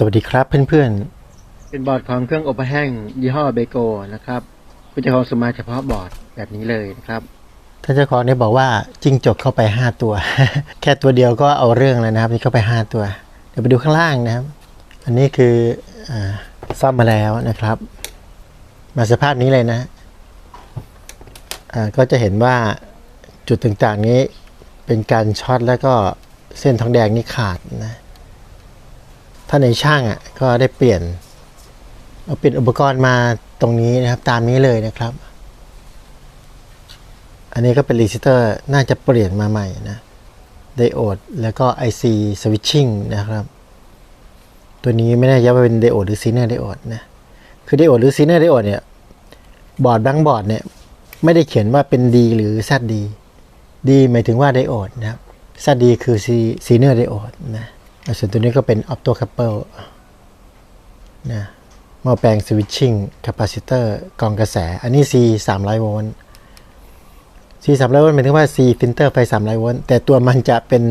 สวัสดีครับเพื่อนเป็นบอร์ดของเครื่องอบแห้งยี่ห้อเบโกนะครับคุณจะของสมาเฉพาะบอร์ดแบบนี้เลยนะครับๆท่านเจ้าของได้บอกว่าจิ้งจกเข้าไป 5 ตัว แค่ตัวเดียวก็เอาเรื่องแล้วนะครับนี่เข้าไป 5 ตัว เดี๋ยวไปดูข้างล่างนะครับ อันนี้คืออาซ่อมมาแล้วนะครับ มาสภาพนี้เลยนะอ่าก็จะเห็นว่าจุดต่างๆนี้เป็นการช็อตแล้วก็เส้นทองแดงนี่ขาดนะ ถ้าในช่างอะก็ได้เปลี่ยนเอาเปลี่ยนอุปกรณ์มาตรงนี้นะครับตามนี้เลยนะครับ อันนี้ก็เป็นรีซิสเตอร์น่าจะเปลี่ยนมาใหม่นะไดโอดแล้วก็ IC switching นะครับ ตัวนี้ไม่แน่ใจว่าเป็นไดโอดหรือซีเนอร์ไดโอดนะคือไดโอดหรือซีเนอร์ไดโอดเนี่ยบอร์ดบางบอร์ดเนี่ยไม่ได้เขียนว่าเป็น D หรือ ZD D หมายถึงว่าไดโอดนะครับ ZD คือซีเนอร์ไดโอดนะ ส่วนตัวนี้ก็เป็นออ p โตคัพเปิลนะหม้อแปลงสวิตชิ่งแคปาซิเตอร์กรองกระแส อันนี้ C 300 โวลต์ C 300 โวลต์หมายถึงว่า C ฟิลเตอร์ไฟ 300 โวลต์ แต่ตัวมันจะเป็น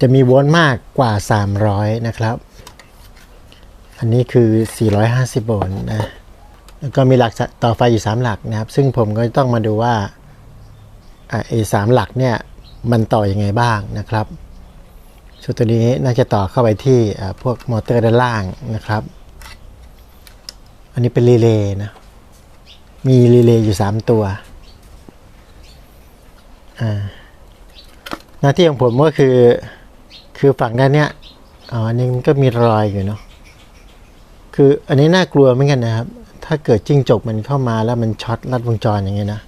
จะมีโวลต์มากกว่า 300 นะครับ อันนี้คือ 450 โวลต์นะ แล้วก็มีหลักต่อไฟอยู่ 3 หลักนะครับ ซึ่งผมก็ต้องมาดูว่าอ่าไอ้สามหลักเนี่ย มันต่ออยังไงบ้างนะครับ ส่วนตัวนี้น่าจะต่อเข้าไปที่พวกมอเตอร์ด้านล่างนะครับ อันนี้เป็นรีเลย์นะ มีรีเลย์อยู่ 3 ตัวอ่าหน้าที่ของผมก็คือ คือฝั่งด้านเนี้ย อ๋ออันนี้มันก็มีรอยอยู่เนาะ คืออันนี้น่ากลัวเหมือนกันนะครับ ถ้าเกิดจิ้งจกมันเข้ามาแล้วมันช็อตลัดวงจรอย่างเงี้ยนะ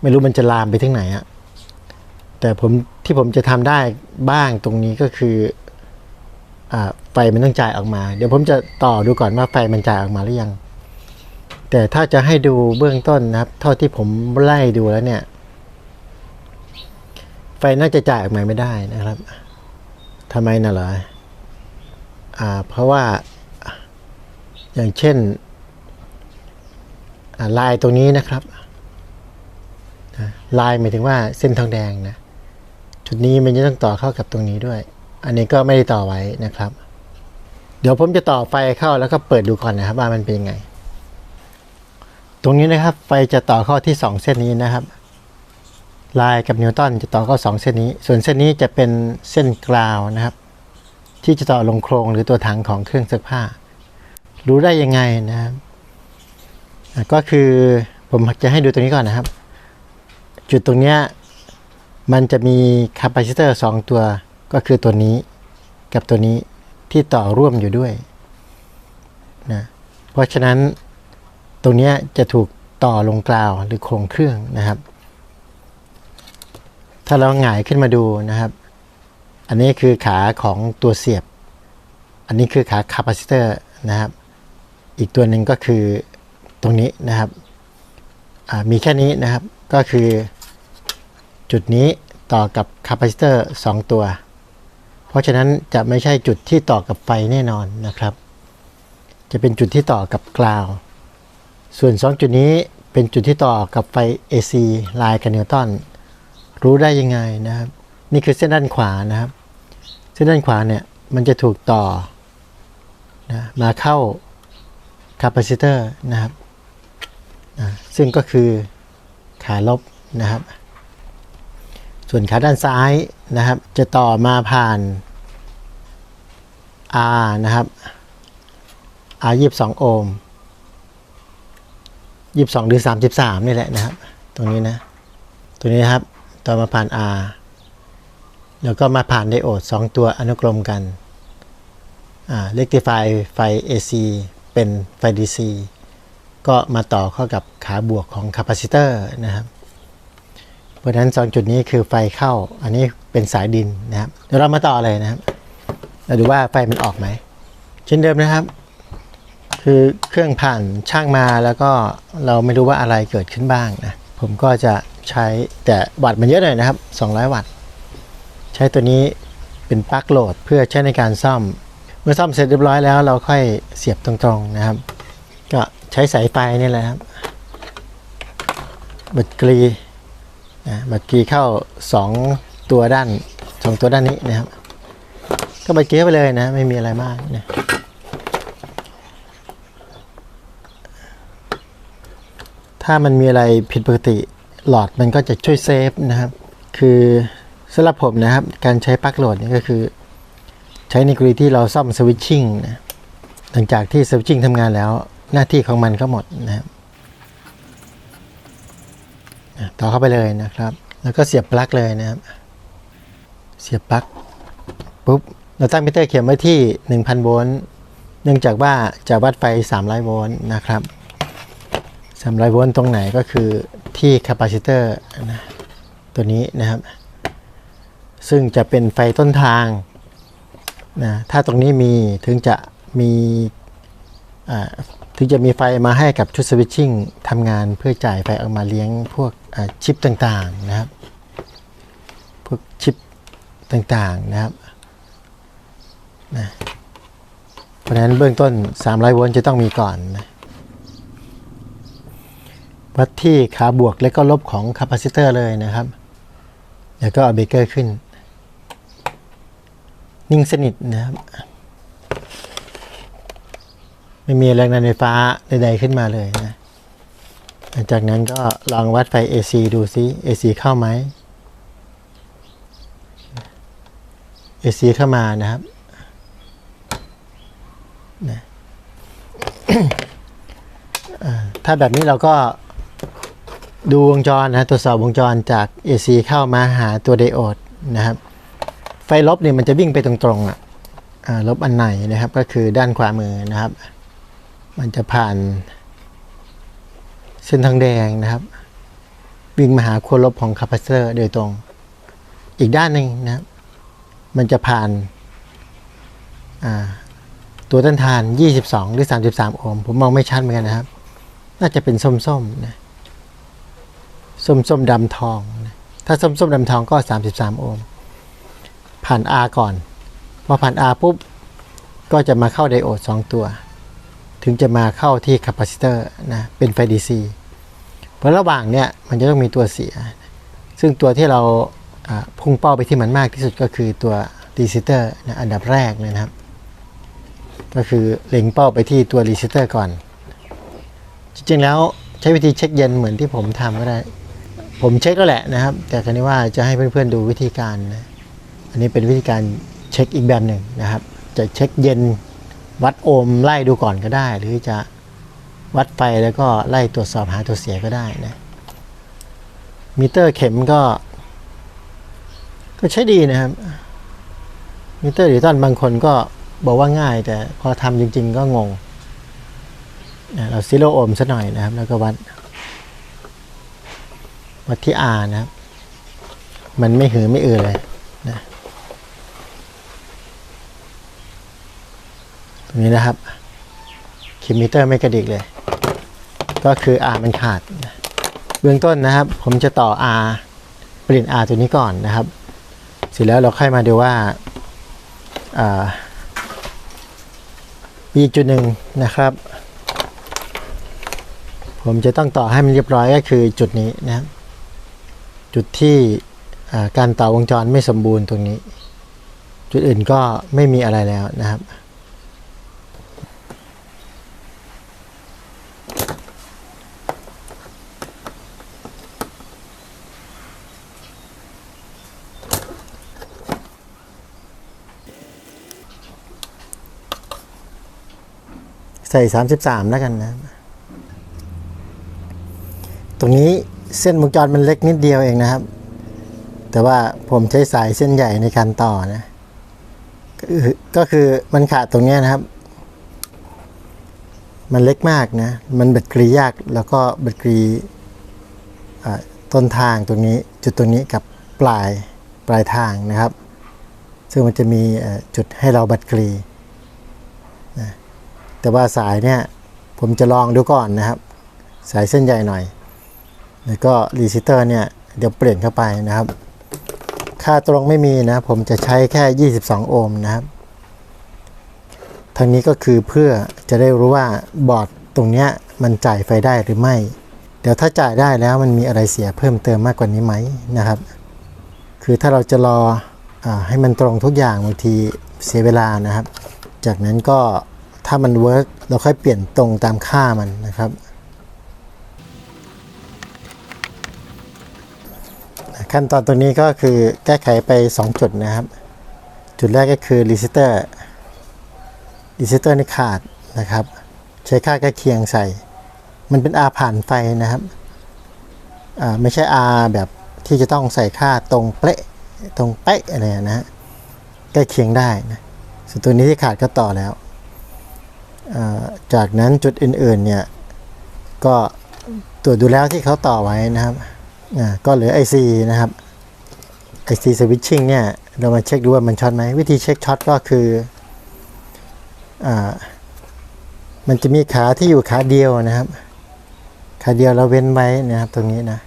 ไม่รู้มันจะลามไปถึงไหนอะ แต่ผมที่ผมจะทำได้บ้างตรงนี้ก็คืออ่าไฟมันต้องจ่ายออกมา เดี๋ยวผมจะต่อดูก่อนว่าไฟมันจ่ายออกมาหรือยัง แต่ถ้าจะให้ดูเบื้องต้นนะครับ เท่าที่ผมไล่ดูแล้วเนี่ย ไฟน่าจะจ่ายออกมาไม่ได้นะครับทำไมน่ะเหรออ่าเพราะว่าอย่างเช่นลายตรงนี้นะครับลายหมายถึงว่าเส้นทองแดงนะ จุดนี้มันจะต้องต่อเข้ากับตรงนี้ด้วย อันนี้ก็ไม่ได้ต่อไว้นะครับ เดี๋ยวผมจะต่อไฟเข้าแล้วก็เปิดดูก่อนนะครับว่ามันเป็นยังไง ตรงนี้นะครับไฟจะต่อเข้าที่ 2 เส้นนี้นะครับลายกับนิวตันจะต่อเข้า2เส้นนี้ ส่วนเส้นนี้จะเป็นเส้นกราวนะครับ ที่จะต่อลงโครงหรือตัวถังของเครื่องซักผ้า รู้ได้ยังไงนะครับก็คือผมจะให้ดูตรงนี้ก่อนนะครับ จุดตรงเนี้ย มันจะมีคาปาซิเตอร์สองตัวก็คือตัวนี้กับตัวนี้ที่ต่อร่วมอยู่ด้วยนะเพราะฉะนั้นตรงเนี้ยจะถูกต่อลงกราวหรือโครงเครื่องนะครับ ถ้าเราหงายขึ้นมาดูนะครับ อันนี้คือขาของตัวเสียบ อันนี้คือขาคาปาซิเตอร์นะครับ อีกตัวหนึ่งก็คือตรงนี้นะครับมีแค่นี้นะครับก็คือ จุดนี้ต่อกับคาปาซิเตอร์ 2 ตัว เพราะฉะนั้นจะไม่ใช่จุดที่ต่อกับไฟแน่นอนนะครับ จะเป็นจุดที่ต่อกับกราว ส่วน 2 จุดนี้เป็นจุดที่ต่อกับไฟ AC ลายกับนิวตันรู้ได้ยังไงนะครับ นี่คือเส้นด้านขวานะครับ เส้นด้านขวาเนี่ยมันจะถูกต่อนะมาเข้าคาปาซิเตอร์นะครับนะซึ่งก็คือขาลบนะครับ ส่วนขาด้านซ้ายนะครับ จะต่อมาผ่าน R นะครับ R 22 โอห์ม22 หรือ 33 นี่แหละนะครับ ตรงนี้นะตรงนี้นะครับ ต่อมาผ่าน R แล้วก็มาผ่านไดโอด 2 ตัวอนุกรมกันอ่า rectify ไฟ AC เป็นไฟ DC ก็มาต่อเข้ากับขาบวกของคาปาซิเตอร์นะครับ เพราะฉะนั้นสองจุดนี้คือไฟเข้า อันนี้เป็นสายดินนะครับเดี๋ยวเรามาต่อเลยนะครับเราดูว่าไฟมันออกไหมเช่นเดิมนะครับ คือเครื่องผ่านช่างมาแล้วก็เราไม่รู้ว่าอะไรเกิดขึ้นบ้างนะผมก็จะใช้แต่วัตต์มันเยอะหน่อยนะครับ 200 วัตต์ ใช้ตัวนี้เป็นปลั๊กโหลดเพื่อใช้ในการซ่อม เมื่อซ่อมเสร็จเรียบร้อยแล้วเราค่อยเสียบตรงๆนะครับ ก็ใช้สายไฟนี่แหละครับบัตรกรี นะบัตรกีเข้า 2 ตัวด้าน2ตัวด้านนี้นะครับ ก็ไปเกี้ยไปเลยนะ ไม่มีอะไรมากนะถ้ามันมีอะไรผิดปกติหลอดมันก็จะช่วยเซฟนะครับ คือสำหรับผมนะครับ การใช้ปลั๊กโหลดนี่ก็คือ ใช้ในกรณีที่เราซ่อมสวิตชิ่งนะหลังจากที่สวิตชิ่งทำงานแล้ว หน้าที่ของมันก็หมดนะครับ ต่อเข้าไปเลยนะครับ แล้วก็เสียบปลั๊กเลยนะครับ เสียบปลั๊กปุ๊บเราตั้งมิเตอร์เข็มไว้ที่ 1,000 โวลต์เนื่องจากว่าจะวัดไฟ 300 โวลต์นะครับ 300 โวลต์ตรงไหนก็คือที่คาปาซิเตอร์นะตัวนี้นะครับ ซึ่งจะเป็นไฟต้นทางนะถ้าตรงนี้มีถึงจะมีถึงจะมีไฟมาให้กับชุดสวิตชิ่งทำงานเพื่อจ่ายไฟออกมาเลี้ยงพวก ชิปต่างๆนะครับ พวกชิปต่างๆนะครับนะเพราะฉะนั้นเบื้องต้น 300 โวลต์จะต้องมีก่อนนะวัดที่ขาบวกและก็ลบของคาปาซิเตอร์เลยนะครับ แล้วก็เอาเบเกอร์ขึ้น นิ่งสนิทนะครับ ไม่มีแรงดันไฟฟ้าใดๆขึ้นมาเลยนะ หลังจากนั้นก็ลองวัดไฟ AC ดูซิ AC เข้าไหม AC เข้ามานะครับนะถ้าแบบนี้เราก็ดูวงจรนะตรวจสอบวงจรจาก AC เข้ามาหาตัวไดโอดนะครับ ไฟลบเนี่ยมันจะวิ่งไปตรงๆอะลบอันไหนนะครับก็คือด้านขวามือนะครับ มันจะผ่าน เส้นทางแดงนะครับ วิ่งมาหาขั้วลบของคาปาซิเตอร์โดยตรง อีกด้านหนึ่งนะครับมันจะผ่านาตัวต้านทาน 22 หรือ 33 โอห์มผมมองไม่ชัดเหมือนกันนะครับ น่าจะเป็นส้มๆนะส้มๆดำทองนะถ้าส้มๆดำทองก็ 33 โอห์มผ่าน R ก่อนพอผ่าน R ปุ๊บ ก็จะมาเข้าไดโอด 2 ตัว ถึงจะมาเข้าที่คาปาซิเตอร์นะเป็นไฟ DC เพราะระหว่างเนี้ยมันจะต้องมีตัวเสีย ซึ่งตัวที่เราพุ่งเป้าไปที่มันมากที่สุดก็คือตัวรีซิเตอร์นะอันดับแรกเลยนะครับ ก็คือเล็งเป้าไปที่ตัวรีซิเตอร์ก่อน จริงๆแล้วใช้วิธีเช็คเย็นเหมือนที่ผมทำก็ได้ ผมเช็คแล้วแหละนะครับ แต่คราวนี้ว่าจะให้เพื่อนๆดูวิธีการนะอันนี้เป็นวิธีการเช็คอีกแบบหนึ่งนะครับ จะเช็คเย็น วัดโอห์มไล่ดูก่อนก็ได้ หรือจะวัดไฟแล้วก็ไล่ตรวจสอบหาตัวเสียก็ได้นะมิเตอร์เข็มก็ ก็ใช้ดีนะครับ มิเตอร์ดิจิตอลบางคนก็บอกว่าง่าย แต่พอทำจริง ๆ ก็งงนะเราซิโลโอห์มสักหน่อยนะครับ แล้วก็วัด วัดที่ R นะครับ มันไม่หือไม่อือเลยนะตรง นี้นะครับคิมมิเตอร์ไม่กระดิกเลย ก็คือ R มันขาด เบื้องต้นนะครับ ผมจะต่อ R เปลี่ยน R ตัวนี้ก่อนนะครับ เสร็จแล้วเราค่อยมาดูว่าอ่ามีกจุดหนึ่งนะครับ ผมจะต้องต่อให้มันเรียบร้อยก็คือจุดนี้นะครับจุดที่การต่อวงจรไม่สมบูรณ์ตรงนี้ จุดอื่นก็ไม่มีอะไรแล้วนะครับ ใส่ 33 แล้วกันนะ ตรงนี้เส้นวงจรมันเล็กนิดเดียวเองนะครับ แต่ว่าผมใช้สายเส้นใหญ่ในการต่อนะ ก็คือมันขาดตรงนี้นะครับ มันเล็กมากนะ มันเบ็ดกรียากแล้วก็เบ็ดกรีต้นทางตรงนี้จุดตรงนี้กับปลายปลายทางนะครับ ซึ่งมันจะมีจุดให้เราบัดกรี แต่ว่าสายเนี่ยผมจะลองดูก่อนนะครับ สายเส้นใหญ่หน่อย แล้วก็รีซิเตอร์เนี่ยเดี๋ยวเปลี่ยนเข้าไปนะครับ ค่าตรงไม่มีนะผมจะใช้แค่ 22 โอห์มนะครับทางนี้ก็คือเพื่อจะได้รู้ว่าบอร์ดตรงเนี้ยมันจ่ายไฟได้หรือไม่ เดี๋ยวถ้าจ่ายได้แล้วมันมีอะไรเสียเพิ่มเติมมากกว่านี้ไหมนะครับ คือถ้าเราจะรออให้มันตรงทุกอย่างบางทีเสียเวลานะครับ จากนั้นก็ ถ้ามันเวิร์กเราค่อยเปลี่ยนตรงตามค่ามันนะครับขั้นตอนตรงนี้ก็คือแก้ไขไป 2 จุดนะครับ จุดแรกก็คือรีเซเตอร์รีเซเตอร์นี่ขาดนะครับ ใช้ค่าใกล้เคียงใส่ มันเป็น R ผ่านไฟนะครับไม่ใช่ R แบบที่จะต้องใส่ค่าตรงเป๊ะตรงเป๊ะอะไรนะใกล้เคียงได้นะส่วนตัวนี้ที่ขาดก็ต่อแล้ว จากนั้นจุดอื่นๆเนี่ยก็ตรวจดูแล้วที่เขาต่อไว้นะครับก็เหลือ IC นะครับ IC switching เนี่ยเรามาเช็คดูว่ามันช็อตไหมวิธีเช็คช็อตก็คืออมันจะมีขาที่อยู่ขาเดียวนะครับ ขาเดียวเราเว้นไว้นะครับตรงนี้นะ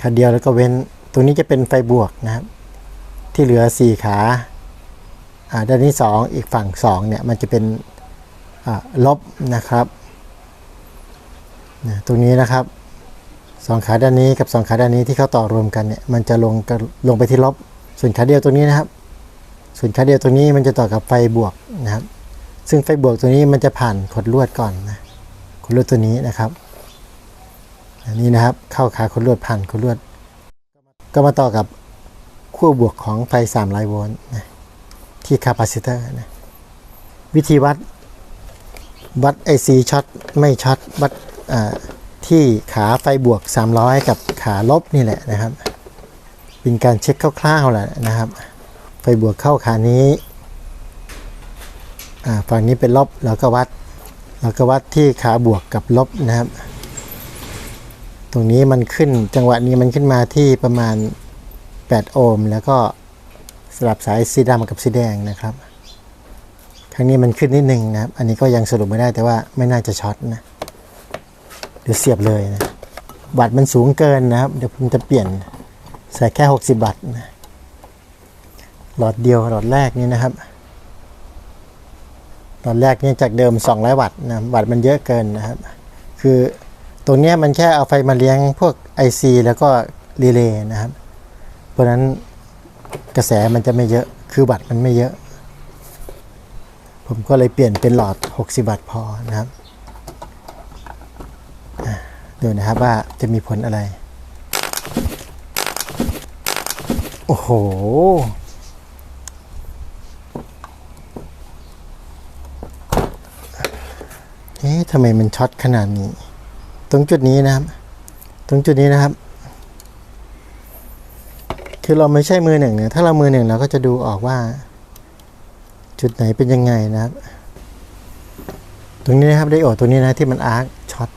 ขาเดียวแล้วก็เว้นตรงนี้จะเป็นไฟบวกนะครับ ที่เหลือสี่ขา ด้านนี้สองอีกฝั่งสองเนี่ยมันจะเป็นลบนะครับตรงนี้นะครับสองขาด้านนี้กับสองขาด้านนี้ที่เขาต่อรวมกันเนี่ยมันจะลงลงไปที่ลบ ส่วนขาเดียวตรงนี้นะครับ ส่วนขาเดียวตรงนี้มันจะต่อกับไฟบวกนะครับ ซึ่งไฟบวกตัวนี้มันจะผ่านขดลวดก่อนนะขดลวดตัวนี้นะครับอันนี้นะครับเข้าขาขดลวดผ่านขดลวด ก็มาต่อกับขั้วบวกของไฟ300โวลต์นะ ที่คาปาซิเตอร์นะวิธีวัดวัด IC ช็อตไม่ช็อตวัดที่ขาไฟบวก 300 กับขาลบนี่แหละนะครับ เป็นการเช็คคร่าวๆแหละนะครับ ไฟบวกเข้าขานี้อ่าฝั่งนี้เป็นลบเราก็วัดเราก็วัดที่ขาบวกกับลบนะครับ ตรงนี้มันขึ้นจังหวะนี้มันขึ้นมาที่ประมาณ 8 โอห์มแล้วก็ สลับสายสีดำกับสีแดงนะครับ ครั้งนี้มันขึ้นนิดนึงนะครับ อันนี้ก็ยังสรุปไม่ได้แต่ว่าไม่น่าจะช็อตนะเดี๋ยวเสียบเลยนะวัตต์มันสูงเกินนะครับ เดี๋ยวผมจะเปลี่ยนใส่แค่ 60วัตต์นะหลอดเดียวหลอดแรกนี้นะครับตอนแรกนี่จากเดิม 200 วัตต์นะวัตต์มันเยอะเกินนะครับ คือตรงนี้มันแค่เอาไฟมาเลี้ยงพวก IC แล้วก็รีเลย์นะครับ เพราะนั้น กระแสมันจะไม่เยอะ คือวัตมันไม่เยอะ ผมก็เลยเปลี่ยนเป็นหลอด 60 วัตต์พอนะครับดูนะครับว่าจะมีผลอะไร โอ้โห เอ๊ะทำไมมันช็อตขนาดนี้ ตรงจุดนี้นะครับ ตรงจุดนี้นะครับ คือเราไม่ใช่มือหนึ่งเนี่ยถ้าเรามือหนึ่งเราก็จะดูออกว่า จุดไหนเป็นยังไงนะครับ ตรงนี้นะครับไดโอดตัวนี้นะที่มันอาร์คช็อต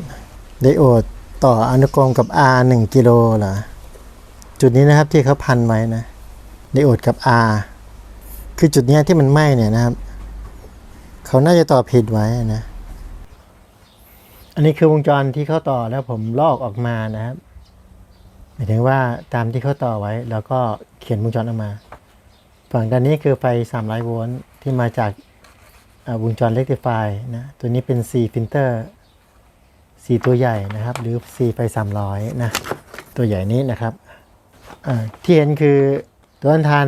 ไดโอดต่ออนุกรมกับ R 1กิโลเหรอจุดนี้นะครับที่เขาพันไว้นะไดโอดกับ R คือจุดนี้ที่มันไหม้เนี่ยนะครับ เขาน่าจะต่อผิดไว้นะ อันนี้คือวงจรที่เขาต่อแล้วผมลอกออกมานะครับายถึงว่าตามที่เขาต่อไว้ แล้วก็เขียนวงจรออกมา ฝั่งด้านนี้คือไฟ300โวลต์ที่มาจากวงจรเ e ก t ิฟายนะตัวนี้เป็น C ฟิลเตอร์ C ตัวใหญ่นะครับ หรือ C ไฟ300 นะ ตัวใหญ่นี้นะครับที่เห็นคือตัวต้านทาน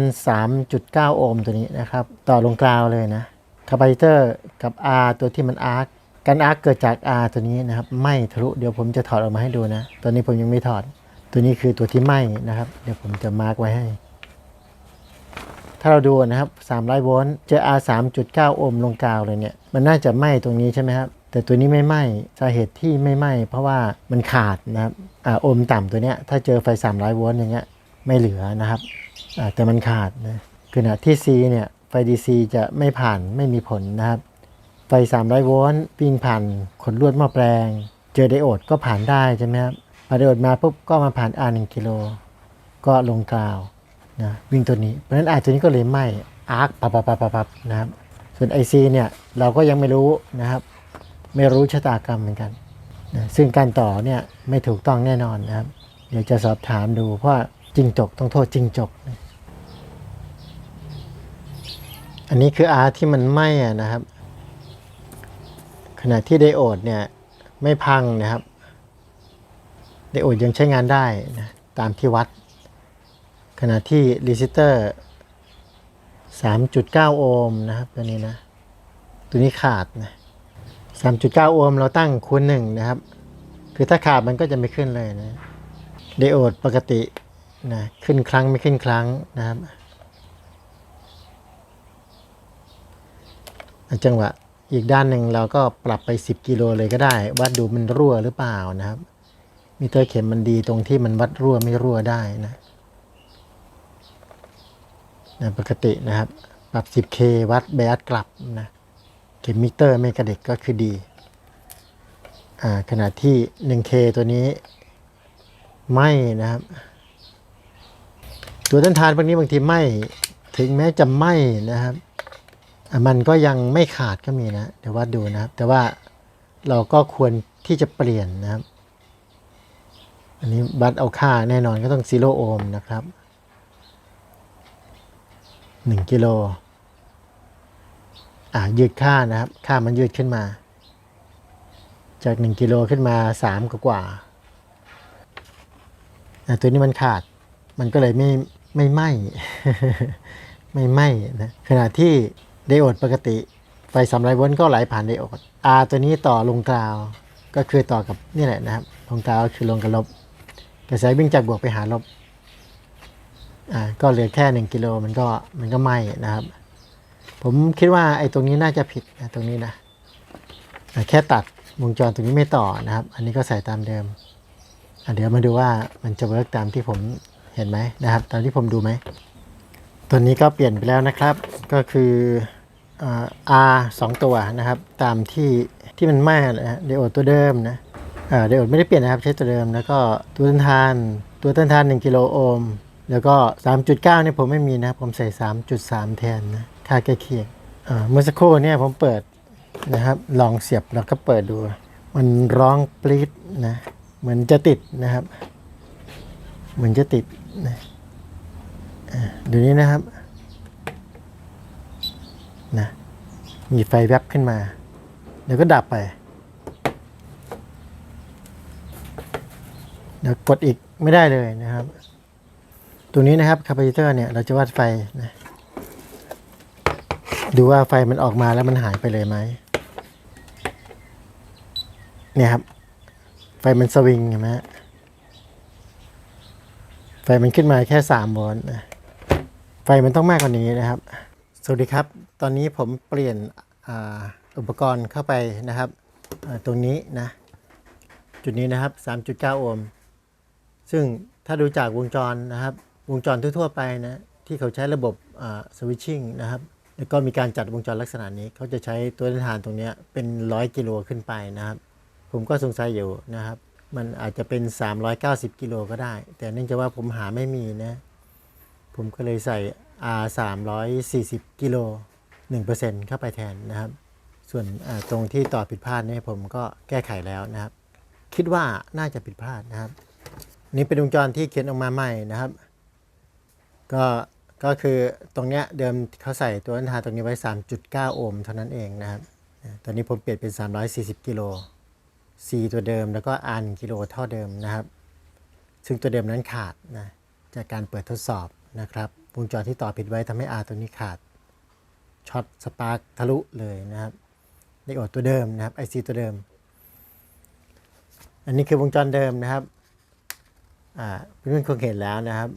3.9 โอห์มตัวนี้นะครับ ต่อลงกราวเลยนะคาปาซิเตอร์กับ R ตัวที่มันอาร์คการอาร์คเกิดจาก R ตัวนี้นะครับ ไม่ทะลุเดี๋ยวผมจะถอดออกมาให้ดูนะ ตอนนี้ผมยังไม่ถอด ตัวนี้คือตัวที่ไหม้นะครับ เดี๋ยวผมจะมาร์กไว้ให้ ถ้าเราดูนะครับ300โวลต์เจอ R 3.9 โอห์มลงกาวเลยเนี่ย มันน่าจะไหม้ตรงนี้ใช่ไหมครับ แต่ตัวนี้ไม่ไหม้ สาเหตุที่ไม่ไหม้เพราะว่ามันขาดนะครับอ่าโอห์มต่ำตัวเนี้ย ถ้าเจอไฟ 300โวลต์อย่างเงี้ย ไม่เหลือนะครับอ่าแต่มันขาดนะขณะที่ C เนี่ย ไฟ DC จะไม่ผ่านไม่มีผลนะครับ ไฟ 300โวลต์วิ่งผ่านขนลวดหม้อแปลง เจอไดโอดก็ผ่านได้ใช่ไหมครับ อไดโอดมาปุ๊บก็มาผ่าน R 1กิโลก็ลงกราวนะวิ่งตัวนี้ เพราะฉะนั้นอาตัวนี้ก็เลยไหม้อาร์คปับปับปับปับปับนะครับ ส่วน IC เนี่ยเราก็ยังไม่รู้นะครับ ไม่รู้ชะตากรรมเหมือนกันนะซึ่งการต่อเนี่ยไม่ถูกต้องแน่นอนนะครับ เดี๋ยวจะสอบถามดูเพราะจริงจกต้องโทษจริงจกนะอันนี้คือ R ที่มันไหม้นะครับ ขณะที่ไดโอดเนี่ยไม่พังนะครับ ไดโอดยังใช้งานได้นะตามที่วัด ขณะที่รีซิสเตอร์ 3.9 โอห์มนะครับตัวนี้นะ ตัวนี้ขาดนะ 3.9 โอห์มเราตั้งคูณหนึ่งนะครับ คือถ้าขาดมันก็จะไม่ขึ้นเลยนะไดโอดปกตินะขึ้นครั้งไม่ขึ้นครั้งนะครับอะจังหวะอีกด้านหนึ่งเราก็ปรับไป 10 กิโลเลยก็ได้ วัดดูมันรั่วหรือเปล่านะครับ มิเตอร์เข็มมันดีตรงที่มันวัดรั่วไม่รั่วได้นะนะปกตินะครับ ปรับ 10K วัดแบดกลับนะเข็มมิเตอร์ไม่กระเด็กก็คือดีอ่าขณะที่ 1K ตัวนี้ไม่นะครับ ตัวต้านทานพวกนี้บางทีไหม่ถึงแม้จะไหม่นะครับมันก็ยังไม่ขาดก็มีนะ เดี๋ยววัดดูนะครับ แต่ว่าเราก็ควรที่จะเปลี่ยนนะครับ อันนี้วัดเอาค่าแน่นอนก็ต้องซีโร่โอห์มนะครับ1กิโลอ่ายืดค่านะครับ ค่ามันยืดขึ้นมา จาก 1กิโลขึ้นมา 3กว่ากว่าตัวนี้มันขาดมันก็เลยไม่ไม่ไหม้ไม่ไหม้นะขณะที่ไดโอดปกติ ไฟ300โวลต์ก็ไหลผ่านไดโอด R ตัวนี้ต่อลงกราว ก็คือต่อกับนี่แหละนะครับ ลงกราวคือลงกับลบ กระแสวิ่งจากบวกไปหาลบอ่าก็เหลือแค่ 1กิโลมันก็มันก็ไหม้นะครับ ผมคิดว่าไอ้ตรงนี้น่าจะผิดนะตรงนี้นะอ่แค่ตัดวงจรตรงนี้ไม่ต่อนะครับ อันนี้ก็ใส่ตามเดิมอะเดี๋ยวมาดูว่ามันจะเวิร์กตามที่ผมเห็นไหมนะครับ ตามที่ผมดูไหมตัวนี้ก็เปลี่ยนไปแล้วนะครับ ก็คืออ่า R สองตัวนะครับ ตามที่ที่มันไหม้นะฮะเดโอตัวเดิมนะ่าเดโอดไม่ได้เปลี่ยนนะครับ ใช้ตัวเดิม แล้วก็ตัวต้านทาน ตัวต้านทาน 1 กิโลโอห์มแล้วก็ 3.9เนี่ยผมไม่มีนะครับ ผมใส่ 3.3 แทนนะค่าใกล้เคียงเมื่อสักครู่เนี่ยผมเปิดนะครับ ลองเสียบแล้วก็เปิดดู มันร้องปลีดนะเหมือนจะติดนะครับ เหมือนจะติดนะอ่าดูนี้นะครับนะมีไฟแวบขึ้นมาเดี๋ยวก็ดับไป เดี๋ยวกดอีกไม่ได้เลยนะครับตัวนี้นะครับคาปาซิเตอร์เนี่ยเราจะวัดไฟนะดูว่าไฟมันออกมาแล้วมันหายไปเลยไหมเนี่ยครับ ไฟมันสวิงเห็นไหมไฟมันขึ้นมาแค่สามโวลต์นะไฟมันต้องมากกว่านี้นะครับ สวัสดีครับ ตอนนี้ผมเปลี่ยนอ,อุปกรณ์เข้าไปนะครับ ตรงนี้นะ จุดนี้นะครับ 3.9 โอห์ม ซึ่งถ้าดูจากวงจรนะครับ วงจรทั่วๆไปนะที่เขาใช้ระบบสวิตชิ่งนะครับแล้วก็มีการจัดวงจรลักษณะนี้ เขาจะใช้ตัวต้านทานตรงนี้เป็นร้อยกิโลขึ้นไปนะครับ ผมก็สงสัยอยู่นะครับ มันอาจจะเป็น 390 กิโลก็ได้ แต่เนื่องจากว่าผมหาไม่มีนะผมก็เลยใส่ R 340 กิโล 1%เข้าไปแทนนะครับ ส่วนตรงที่ต่อผิดพลาดนี่ผมก็แก้ไขแล้วนะครับ คิดว่าน่าจะผิดพลาดนะครับ นี่เป็นวงจรที่เขียนออกมาใหม่นะครับ ก็ก็คือตรงเนี้ยเดิมเขาใส่ตัวต้นทาตรงนี้ไว้ 3.9 โอห์มเท่านั้นเองนะครับตอนนี้ผมเปลี่ยนเป็น 340 กิโล C ตัวเดิมแล้วก็ R 1กิโลเท่าเดิมนะครับ ซึ่งตัวเดิมนั้นขาดนะจากการเปิดทดสอบนะครับวงจรที่ต่อผิดไว้ทำให้ R ตัวนี้ขาดช็อตสปาร์กทะลุเลยนะครับไดโอดตัวเดิมนะครับ IC ตัวเดิม อันนี้คือวงจรเดิมนะครับ เพื่อนๆคงเห็นแล้วนะครับ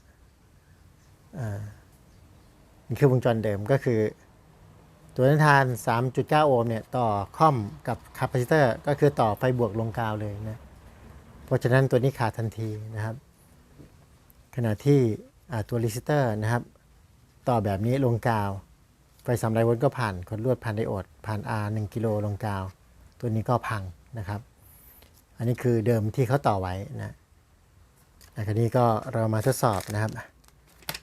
นี่คือวงจรเดิมก็คือ ตัวต้านทาน 3.9 โอห์มเนี่ยต่อคอมกับคาปาซิเตอร์ก็คือต่อไฟบวกลงกาวเลยนะ เพราะฉะนั้นตัวนี้ขาดทันทีนะครับ ขณะที่ตัวรีซิสเตอร์นะครับ ต่อแบบนี้ลงกาว ไฟ300โวลต์ก็ผ่านคนลวดผ่านไดโอด ผ่าน R 1กิโลลงกาว ตัวนี้ก็พังนะครับ อันนี้คือเดิมที่เขาต่อไว้นะ อันนี้ก็เรามาทดสอบนะครับ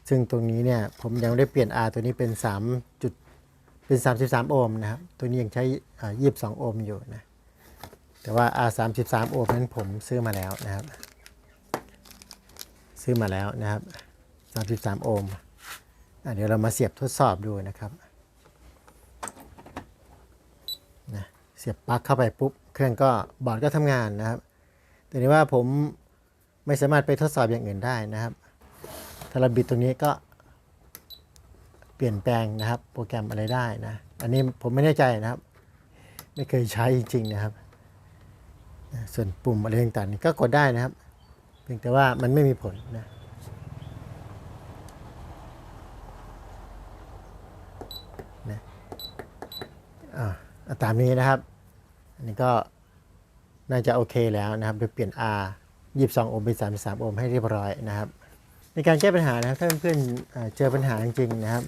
ซึ่งตรงนี้เนี่ยผมยังไม่ได้เปลี่ยน R ตัวนี้เป็น3จุดเป็น 33 โอห์มนะครับ ตัวนี้ยังใช้อ่า22โอห์มอยู่นะ แต่ว่า R 33 โอห์มนั้นผมซื้อมาแล้วนะครับ ซื้อมาแล้วนะครับ 33 โอห์มเดี๋ยวเรามาเสียบทดสอบดูนะครับนะเสียบปลั๊กเข้าไปปุ๊บ เครื่องก็บอร์ดก็ทำงานนะครับ แต่นี้ว่าผม ไม่สามารถไปทดสอบอย่างอื่นได้นะครับ ถ้าเราบิดตรงนี้ก็เปลี่ยนแปลงนะครับ โปรแกรมอะไรได้นะ อันนี้ผมไม่แน่ใจนะครับ ไม่เคยใช้จริง ๆ นะครับ ส่วนปุ่มอะไรต่างๆนี่ก็กดได้นะครับ เพียงแต่ว่ามันไม่มีผลนะนะอ่าเอาตามนี้นะครับ อันนี้ก็น่าจะโอเคแล้วนะครับโดยเปลี่ยน R 22โอห์มเป็น33โอห์มให้เรียบร้อยนะครับ ในการแก้ปัญหานะครับถ้าเพื่อนๆเเจอปัญหาจริงๆนะครับ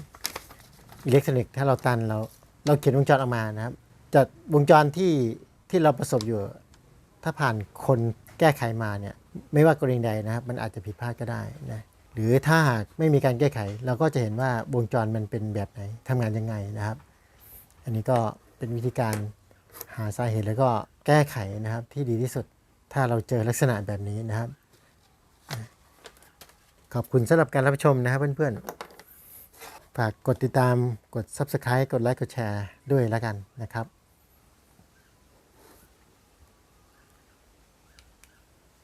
อิเล็กทรอนิกส์ถ้าเราตันเราเราเขียนวงจรออกมานะครับจากวงจรที่ที่เราประสบอยู่ ถ้าผ่านคนแก้ไขมาเนี่ยไม่ว่ากรณีใดนะครับ มันอาจจะผิดพลาดก็ได้นะหรือถ้าหากไม่มีการแก้ไข เราก็จะเห็นว่าวงจรมันเป็นแบบไหนทำงานยังไงนะครับ อันนี้ก็เป็นวิธีการหาสาเหตุแล้วก็แก้ไขนะครับที่ดีที่สุด ถ้าเราเจอลักษณะแบบนี้นะครับ ขอบคุณสำหรับการรับชมนะครับเพื่อนๆ ฝากกดติดตามกด Subscribe กดไลค์กดแชร์ด้วยแล้วกันนะครับ